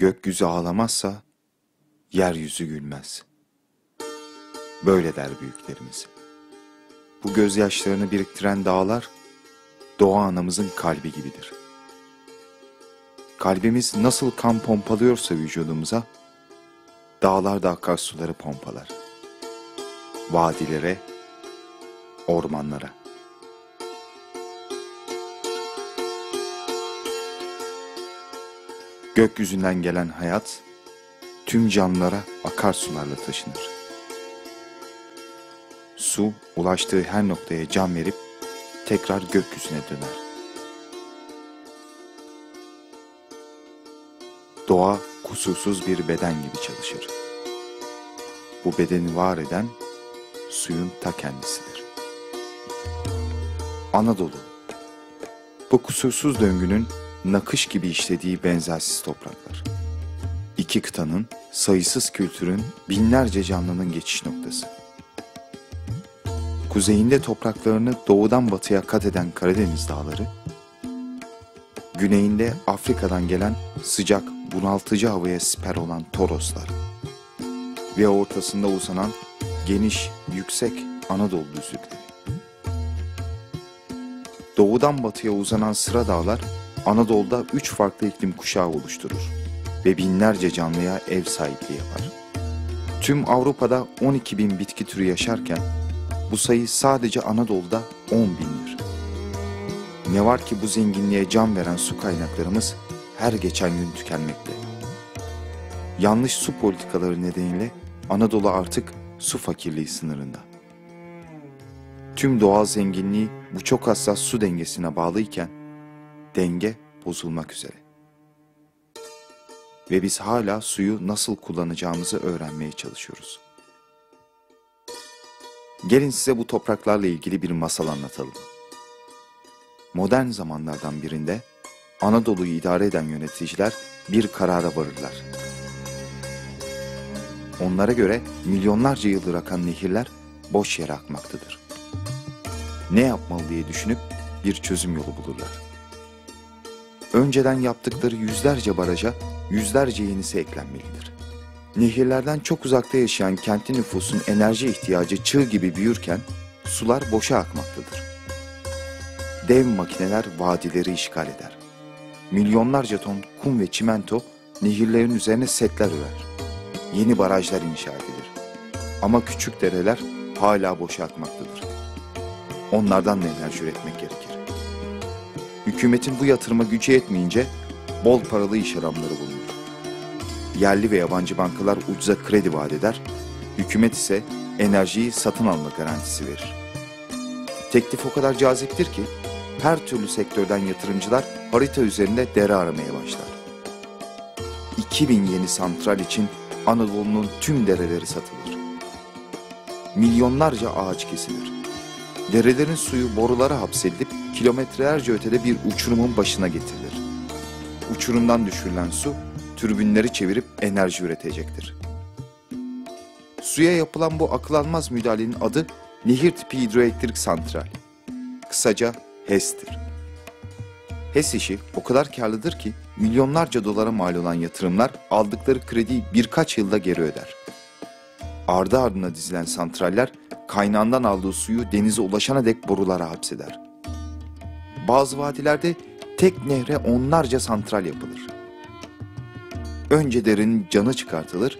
Gökyüzü ağlamazsa yeryüzü gülmez. Böyle der büyüklerimiz. Bu gözyaşlarını biriktiren dağlar doğa anamızın kalbi gibidir. Kalbimiz nasıl kan pompalıyorsa vücudumuza, dağlar da akarsuları pompalar. Vadilere, ormanlara. Gökyüzünden gelen hayat, tüm canlılara akarsularla taşınır. Su, ulaştığı her noktaya can verip tekrar gökyüzüne döner. Doğa kusursuz bir beden gibi çalışır. Bu bedeni var eden suyun ta kendisidir. Anadolu Bu kusursuz döngünün nakış gibi işlediği benzersiz topraklar. İki kıtanın, sayısız kültürün, binlerce canlının geçiş noktası. Kuzeyinde topraklarını doğudan batıya kat eden Karadeniz dağları, güneyinde Afrika'dan gelen sıcak, bunaltıcı havaya siper olan Toroslar ve ortasında uzanan geniş, yüksek Anadolu düzlükleri. Doğudan batıya uzanan sıra dağlar Anadolu'da üç farklı iklim kuşağı oluşturur ve binlerce canlıya ev sahipliği yapar. Tüm Avrupa'da 12 bin bitki türü yaşarken bu sayı sadece Anadolu'da 10 bindir. Ne var ki bu zenginliğe can veren su kaynaklarımız her geçen gün tükenmekte. Yanlış su politikaları nedeniyle Anadolu artık su fakirliği sınırında. Tüm doğal zenginliği bu çok hassas su dengesine bağlıyken denge bozulmak üzere. Ve biz hala suyu nasıl kullanacağımızı öğrenmeye çalışıyoruz. Gelin size bu topraklarla ilgili bir masal anlatalım. Modern zamanlardan birinde Anadolu'yu idare eden yöneticiler bir karara varırlar. Onlara göre milyonlarca yıldır akan nehirler boş yere akmaktadır. Ne yapmalı diye düşünüp bir çözüm yolu bulurlar. Önceden yaptıkları yüzlerce baraja yüzlerce yenisi eklenmelidir. Nehirlerden çok uzakta yaşayan kentli nüfusun enerji ihtiyacı çığ gibi büyürken sular boşa akmaktadır. Dev makineler vadileri işgal eder. Milyonlarca ton kum ve çimento nehirlerin üzerine setler örer. Yeni barajlar inşa edilir. Ama küçük dereler hala boşa akmaktadır. Onlardan da enerji üretmek gerekir. Hükümetin bu yatırıma gücü yetmeyince bol paralı iş adamları bulunur. Yerli ve yabancı bankalar ucuza kredi vaat eder, hükümet ise enerjiyi satın alma garantisi verir. Teklif o kadar caziptir ki her türlü sektörden yatırımcılar harita üzerinde dere aramaya başlar. 2000 yeni santral için Anadolu'nun tüm dereleri satılır. Milyonlarca ağaç kesilir. Derelerin suyu borulara hapsedilip kilometrelerce ötede bir uçurumun başına getirilir. Uçurumdan düşürülen su türbinleri çevirip enerji üretecektir. Suya yapılan bu akıl almaz müdahalenin adı nehir tipi hidroelektrik santral. Kısaca HES'tir. HES işi o kadar karlıdır ki milyonlarca dolara mal olan yatırımlar aldıkları krediyi birkaç yılda geri öder. Ardı ardına dizilen santraller kaynağından aldığı suyu denize ulaşana dek borulara hapseder. Bazı vadilerde tek nehre onlarca santral yapılır. Önce derinin canı çıkartılır,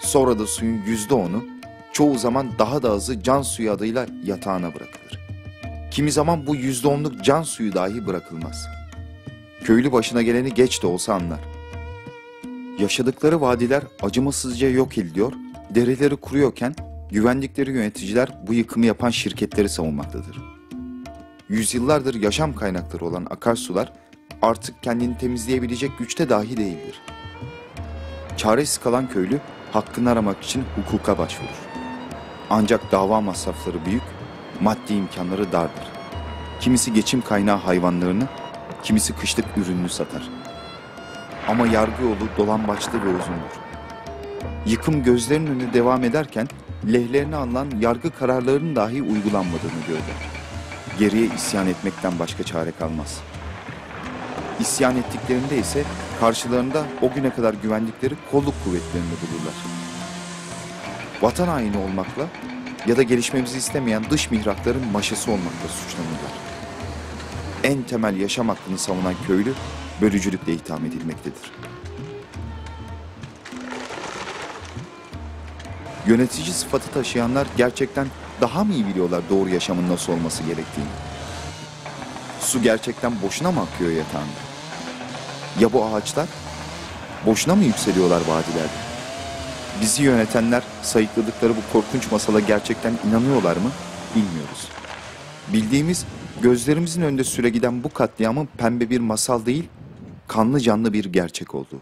sonra da suyun yüzde onu, çoğu zaman daha da azı can suyu adıyla yatağına bırakılır. Kimi zaman bu yüzde onluk can suyu dahi bırakılmaz. Köylü başına geleni geç de olsa anlar. Yaşadıkları vadiler acımasızca yok ediliyor, dereleri kuruyorken güvendikleri yöneticiler bu yıkımı yapan şirketleri savunmaktadır. Yüzyıllardır yaşam kaynakları olan akarsular artık kendini temizleyebilecek güçte dahi değildir. Çaresiz kalan köylü hakkını aramak için hukuka başvurur. Ancak dava masrafları büyük, maddi imkanları dardır. Kimisi geçim kaynağı hayvanlarını, kimisi kışlık ürününü satar. Ama yargı yolu dolambaçlı ve uzundur. Yıkım gözlerinin önüne devam ederken lehlerine alınan yargı kararlarının dahi uygulanmadığını gördü. Geriye isyan etmekten başka çare kalmaz. İsyan ettiklerinde ise karşılarında o güne kadar güvendikleri kolluk kuvvetlerini bulurlar. Vatan haini olmakla ya da gelişmemizi istemeyen dış mihrakların maşası olmakla suçlanırlar. En temel yaşam hakkını savunan köylü bölücülükle itham edilmektedir. Yönetici sıfatı taşıyanlar gerçekten daha mı iyi biliyorlar doğru yaşamın nasıl olması gerektiğini? Su gerçekten boşuna mı akıyor yatağında? Ya bu ağaçlar? Boşuna mı yükseliyorlar vadilerde? Bizi yönetenler sayıkladıkları bu korkunç masala gerçekten inanıyorlar mı? Bilmiyoruz. Bildiğimiz gözlerimizin önünde süre giden bu katliamın pembe bir masal değil, kanlı canlı bir gerçek olduğu.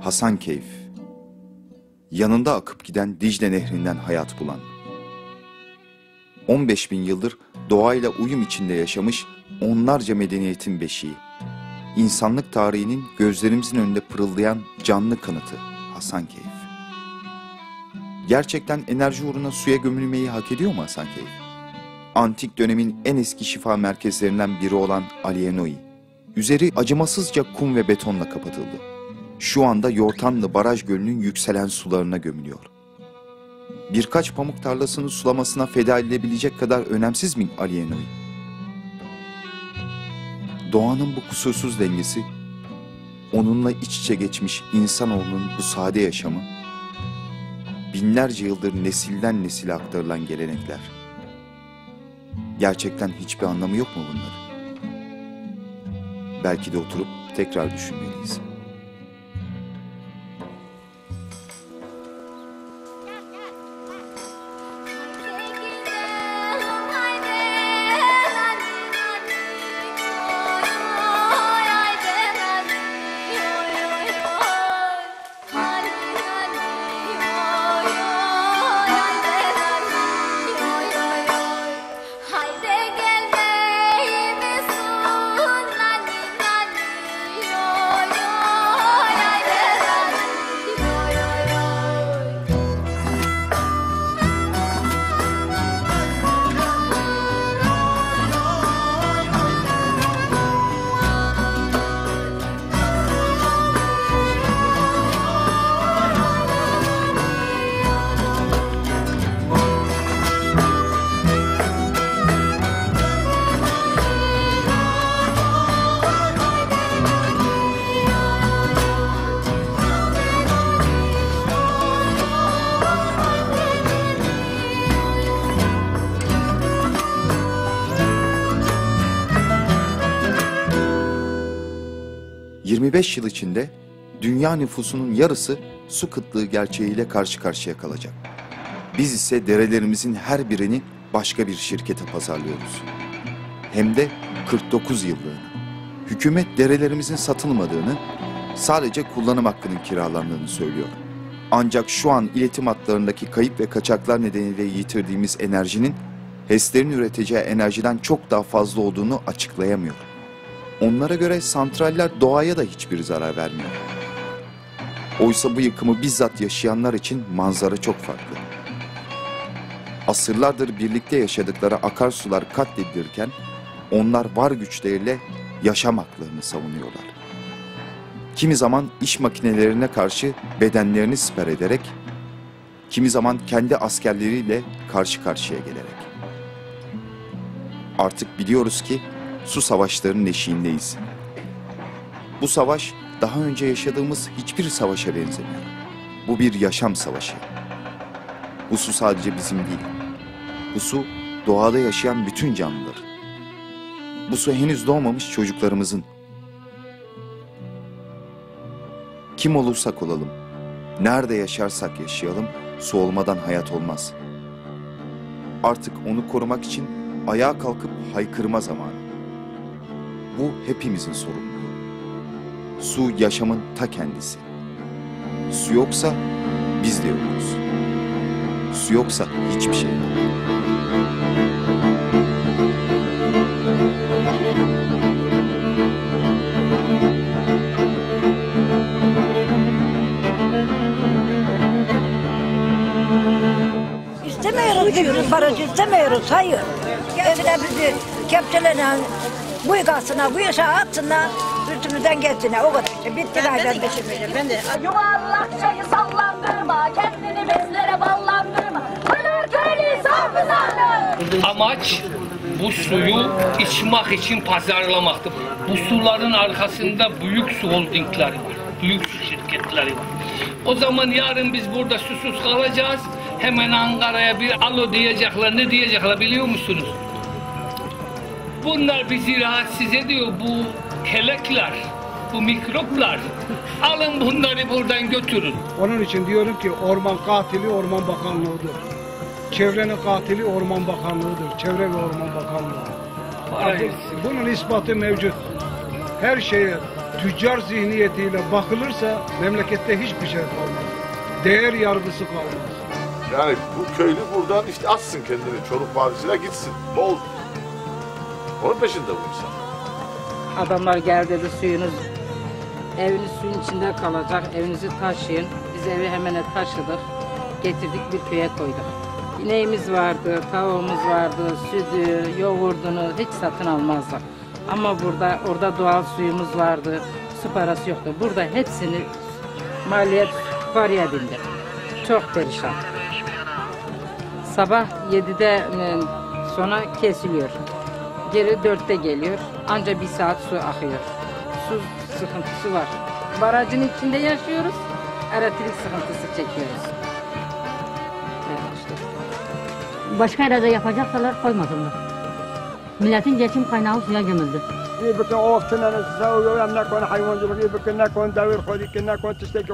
Hasan Keyif Yanında akıp giden Dicle Nehri'nden hayat bulan. 15 bin yıldır doğayla uyum içinde yaşamış onlarca medeniyetin beşiği. İnsanlık tarihinin gözlerimizin önünde pırıldayan canlı kanıtı Hasan Keyif. Gerçekten enerji uğruna suya gömülmeyi hak ediyor mu Hasan Keyif? Antik dönemin en eski şifa merkezlerinden biri olan Alienoi, üzeri acımasızca kum ve betonla kapatıldı. Şu anda Yortanlı Baraj Gölü'nün yükselen sularına gömülüyor. Birkaç pamuk tarlasını sulamasına feda edilebilecek kadar önemsiz mi Alienoi? Doğanın bu kusursuz dengesi, onunla iç içe geçmiş insanoğlunun bu sade yaşamı, binlerce yıldır nesilden nesile aktarılan gelenekler. Gerçekten hiçbir anlamı yok mu bunların? Belki de oturup tekrar düşünmeliyiz. 25 yıl içinde dünya nüfusunun yarısı su kıtlığı gerçeğiyle karşı karşıya kalacak. Biz ise derelerimizin her birini başka bir şirkete pazarlıyoruz. Hem de 49 yıllığına. Hükümet derelerimizin satılmadığını, sadece kullanım hakkının kiralandığını söylüyor. Ancak şu an iletim hatlarındaki kayıp ve kaçaklar nedeniyle yitirdiğimiz enerjinin HES'lerin üreteceği enerjiden çok daha fazla olduğunu açıklayamıyor. Onlara göre santraller doğaya da hiçbir zarar vermiyor. Oysa bu yıkımı bizzat yaşayanlar için manzara çok farklı. Asırlardır birlikte yaşadıkları akarsular katledilirken onlar var güçleriyle yaşam haklarını savunuyorlar. Kimi zaman iş makinelerine karşı bedenlerini siper ederek, kimi zaman kendi askerleriyle karşı karşıya gelerek. Artık biliyoruz ki su savaşlarının eşiğindeyiz. Bu savaş daha önce yaşadığımız hiçbir savaşa benzemiyor. Bu bir yaşam savaşı. Bu su sadece bizim değil. Bu su doğada yaşayan bütün canlıların. Bu su henüz doğmamış çocuklarımızın. Kim olursak olalım, nerede yaşarsak yaşayalım, su olmadan hayat olmaz. Artık onu korumak için ayağa kalkıp haykırma zamanı. Bu hepimizin sorumluluğu. Su yaşamın ta kendisi. Su yoksa biz de yokuz. Su yoksa hiçbir şey yok. İstemiyoruz diyoruz, baraj istemiyoruz, hayır. Gelsinler bizi kepçelerine kuyu kalsınlar, aşağı atsınlar. Üstümüzden geçsinler. O kadar işte. Bitti gayrı. Ben de Yuvarlak çayı sallandırma, kendini bezlere ballandırma. Pınar köylü safızanı. Amaç bu suyu içmek için pazarlamaktır. Bu suların arkasında büyük su holdingleri var. Büyük su şirketleri var. O zaman yarın biz burada susuz kalacağız. Hemen Ankara'ya bir alo diyecekler. Ne diyecekler biliyor musunuz? Bunlar bizi rahatsız ediyor. Bu kelekler, bu mikroplar. Alın bunları buradan götürün. Onun için diyorum ki orman katili Orman Bakanlığı'dır. Çevrenin katili Orman Bakanlığı'dır. Çevre ve Orman Bakanlığı. Bunun ispatı mevcut. Her şeye tüccar zihniyetiyle bakılırsa memlekette hiçbir şey kalmaz. Değer yargısı kalmaz. Yani bu köylü buradan işte atsın kendini Çoruk Vadisi'ne gitsin. Bol. Onun peşinde bu insan. adamlar gel dedi suyunuz eviniz suyun içinde kalacak. Evinizi taşıyın. Biz evi hemen taşıdık. Getirdik bir köye koyduk. İneğimiz vardı, tavuğumuz vardı, sütü, yoğurdunu hiç satın almazdık. Ama burada orada doğal suyumuz vardı. Su parası yoktu. Burada hepsini maliyet paraya bindi. Çok perişan. Sabah 7'de e, sonra kesiliyor. Geri 4'te geliyor. Anca bir saat su akıyor. Su sıkıntısı var. Barajın içinde yaşıyoruz. Elektrik sıkıntısı çekiyoruz. Evet işte. Başka yerde yapacaksalar koymasınlar. Milletin geçim kaynağı suya gömüldü. بكن اوقتنا نسوي ويا نكون حيوان جبري بكن نكون داير خودي كن نكون تشتكي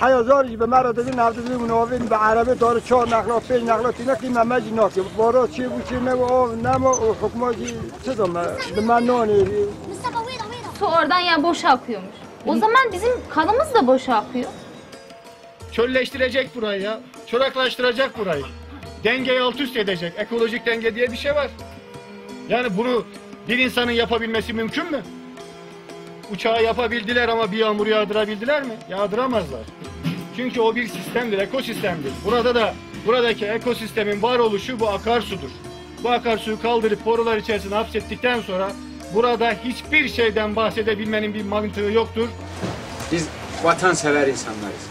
خودي كن حيا زارج بمرة دبي نهار دبي منوفين بعربي دار چهار نقل و پنج نقل و تینا کی ممجی ناکی بارا چی بو چی نه او نما و حکما جی چه دم به من نانی Su oradan yani boşa akıyormuş. O zaman bizim kanımız da boşa akıyor. Çölleştirecek burayı ya. Çoraklaştıracak burayı. Dengeyi alt üst edecek. Ekolojik denge diye bir şey var. Yani bunu bir insanın yapabilmesi mümkün mü? Uçağı yapabildiler ama bir yağmur yağdırabildiler mi? Yağdıramazlar. Çünkü o bir sistemdir, ekosistemdir. Burada da buradaki ekosistemin varoluşu bu akarsudur. Bu akarsuyu kaldırıp borular içerisine hapsettikten sonra burada hiçbir şeyden bahsedebilmenin bir mantığı yoktur. Biz vatansever insanlarız.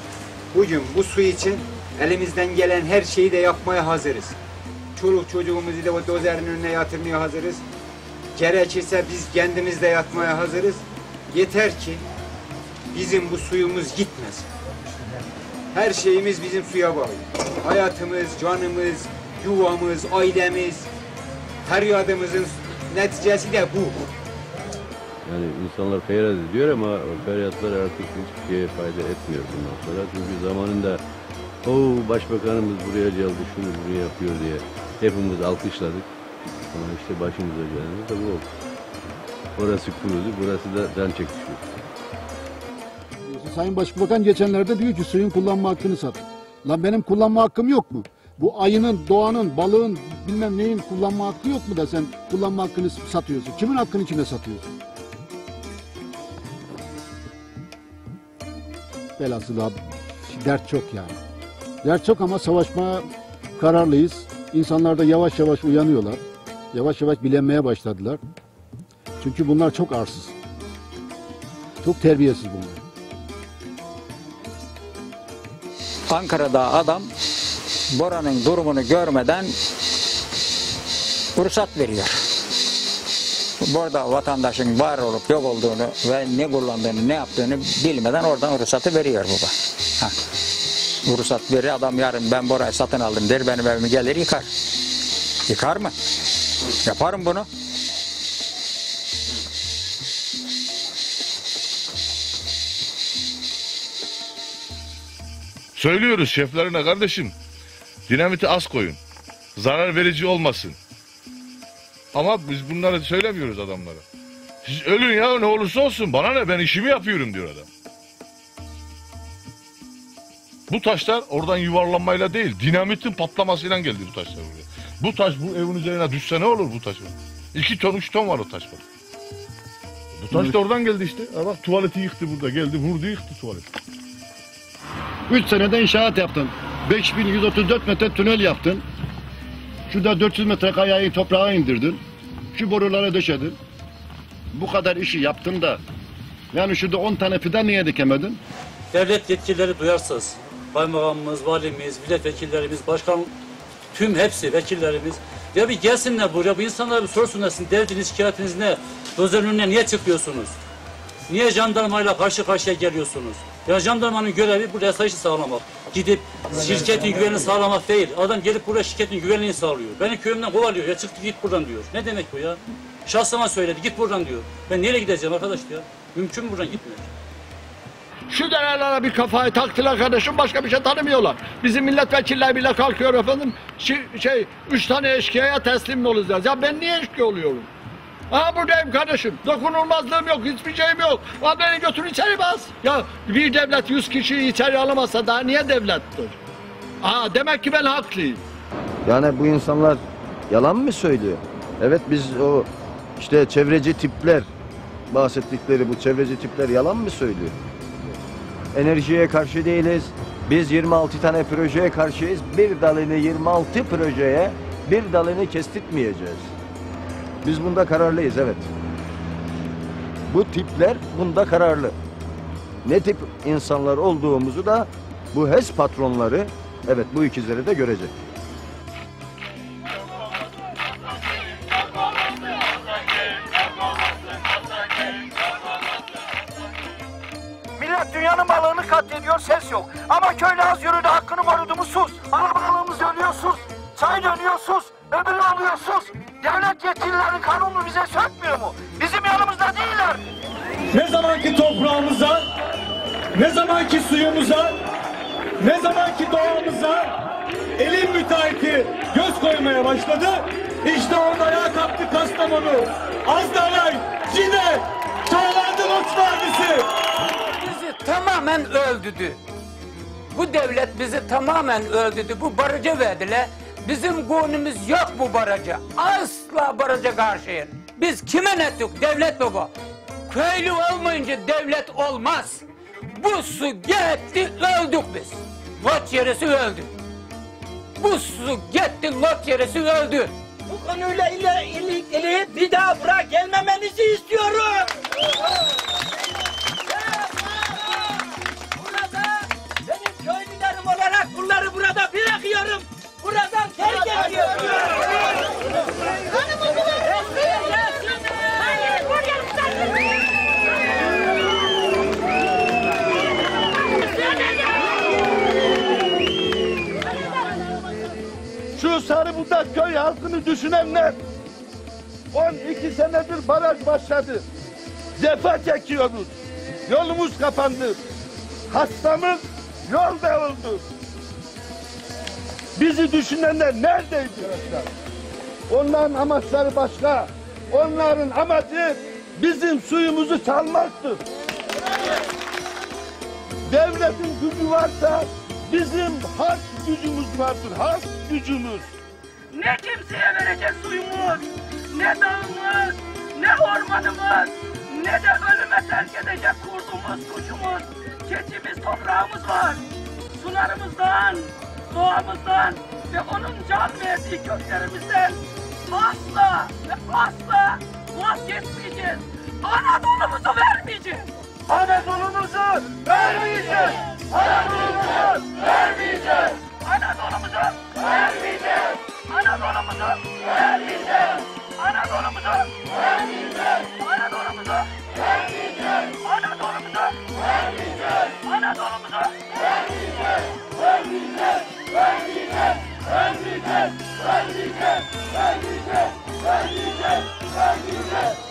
Bugün bu su için elimizden gelen her şeyi de yapmaya hazırız. Çoluk çocuğumuzu da dozerin önüne yatırmaya hazırız. Gerekirse biz kendimiz de yatmaya hazırız. Yeter ki bizim bu suyumuz gitmesin. Her şeyimiz bizim suya bağlı. Hayatımız, canımız, yuvamız, ailemiz, feryadımızın neticesi de bu. Yani insanlar feryat ediyor ama feryatlar artık hiçbir şeye fayda etmiyor bundan sonra. Çünkü zamanında o başbakanımız buraya geldi, şunu buraya yapıyor diye hepimiz alkışladık. Ama işte başımıza gelen de bu oldu. Orası kurudu, burası da can çekişiyor. Sayın Başbakan geçenlerde diyor ki suyun kullanma hakkını sat. Lan benim kullanma hakkım yok mu? Bu ayının, doğanın, balığın, bilmem neyin kullanma hakkı yok mu da sen kullanma hakkını satıyorsun? Kimin hakkını kime satıyorsun? Velhasıl abi dert çok yani. Dert çok ama savaşmaya kararlıyız. İnsanlar da yavaş yavaş uyanıyorlar. Yavaş yavaş bilenmeye başladılar. Çünkü bunlar çok arsız. Çok terbiyesiz bunlar. Ankara'da adam Bora'nın durumunu görmeden ruhsat veriyor. Burada vatandaşın var olup yok olduğunu ve ne kullandığını, ne yaptığını bilmeden oradan ruhsatı veriyor baba. Ha. Ruhsat verir adam yarın ben Bora'yı satın aldım der benim evimi gelir yıkar. Yıkar mı? Yaparım bunu. Söylüyoruz şeflerine kardeşim. Dinamiti az koyun. Zarar verici olmasın. Ama biz bunları söylemiyoruz adamlara. Siz ölün ya ne olursa olsun. Bana ne ben işimi yapıyorum diyor adam. Bu taşlar oradan yuvarlanmayla değil, dinamitin patlamasıyla geldi bu taşlar buraya. Bu taş bu evin üzerine düşse ne olur bu taş? İki ton, üç ton var o taş var. Bu taş da oradan geldi işte. Ha bak tuvaleti yıktı burada. Geldi vurdu yıktı tuvaleti. 3 senede inşaat yaptın. 5134 metre tünel yaptın. Şurada 400 metre kayayı toprağa indirdin. Şu boruları döşedin. Bu kadar işi yaptın da yani şurada 10 tane fidan niye dikemedin? Devlet yetkilileri duyarsız. Kaymakamımız, valimiz, milletvekillerimiz, başkan, tüm hepsi vekillerimiz. Ya bir gelsinler buraya, bu insanlara bir sorsunlar sizin derdiniz, şikayetiniz ne? Dozer önüne niye çıkıyorsunuz? Niye jandarmayla karşı karşıya geliyorsunuz? Ya jandarmanın görevi bu yasayışı sağlamak. Gidip şirketin güvenliğini sağlamak değil. Adam gelip burada şirketin güvenliğini sağlıyor. Beni köyümden kovalıyor. Ya çıktı git buradan diyor. Ne demek bu ya? Şahsıma söyledi git buradan diyor. Ben nereye gideceğim arkadaş ya? Mümkün mü buradan gitmek? Şu derelere bir kafayı taktılar kardeşim başka bir şey tanımıyorlar. Bizim milletvekiller bile kalkıyor efendim. Şey, şey üç tane eşkıyaya teslim olacağız? Ya ben niye eşkıya oluyorum? Aha buradayım kardeşim. Dokunulmazlığım yok, hiçbir şeyim yok. Ha beni götür içeri bas. Ya bir devlet yüz kişiyi içeri alamazsa daha niye devlettir? Aa demek ki ben haklıyım. Yani bu insanlar yalan mı söylüyor? Evet biz o işte çevreci tipler bahsettikleri bu çevreci tipler yalan mı söylüyor? Enerjiye karşı değiliz. Biz 26 tane projeye karşıyız. Bir dalını 26 projeye bir dalını kestirtmeyeceğiz. Biz bunda kararlıyız evet. Bu tipler bunda kararlı. Ne tip insanlar olduğumuzu da bu HES patronları evet bu ikizleri de görecek. Ne zamanki toprağımıza, ne zamanki suyumuza, ne zamanki doğamıza elin müteahhiti göz koymaya başladı. İşte orada ayağa kalktı Kastamonu, Azdaray, Cide, Çağlandı Loç Vadisi. bizi tamamen öldürdü. Bu devlet bizi tamamen öldürdü. Bu barajı verdiler. Bizim gonumuz yok bu baraja. Asla baraja karşıyız. Biz kime ettik? Devlet baba. Köylü olmayınca devlet olmaz. Bu su gitti öldük biz. Lot yerisi öldü. Bu su gitti lot yerisi öldü. Bu konuyla ilgili bir daha bırak gelmemenizi istiyorum. Burada benim köylülerim olarak bunları burada bırakıyorum. Buradan terk ediyorum. Şu Sarıbudak köy halkını düşünenler 12 senedir baraj başladı. Cefa çekiyoruz. Yolumuz kapandı. Hastamız yolda oldu. Bizi düşünenler neredeydi? Onların amaçları başka. Onların amacı bizim suyumuzu çalmaktır. Devletin gücü varsa bizim halk gücümüz vardır. Halk gücümüz. Ne kimseye verecek suyumuz, ne dağımız, ne ormanımız, ne de ölüme terk edecek kurdumuz, kuşumuz, keçimiz, toprağımız var. Sularımızdan, doğamızdan ve onun can verdiği köklerimizden asla ve asla vazgeçmeyeceğiz. Anadolu'muzu vermeyeceğiz. Anadolu'muzu vermeyeceğiz. Anadolu'muzu vermeyeceğiz. Anadolu'muza vermeyeceğiz.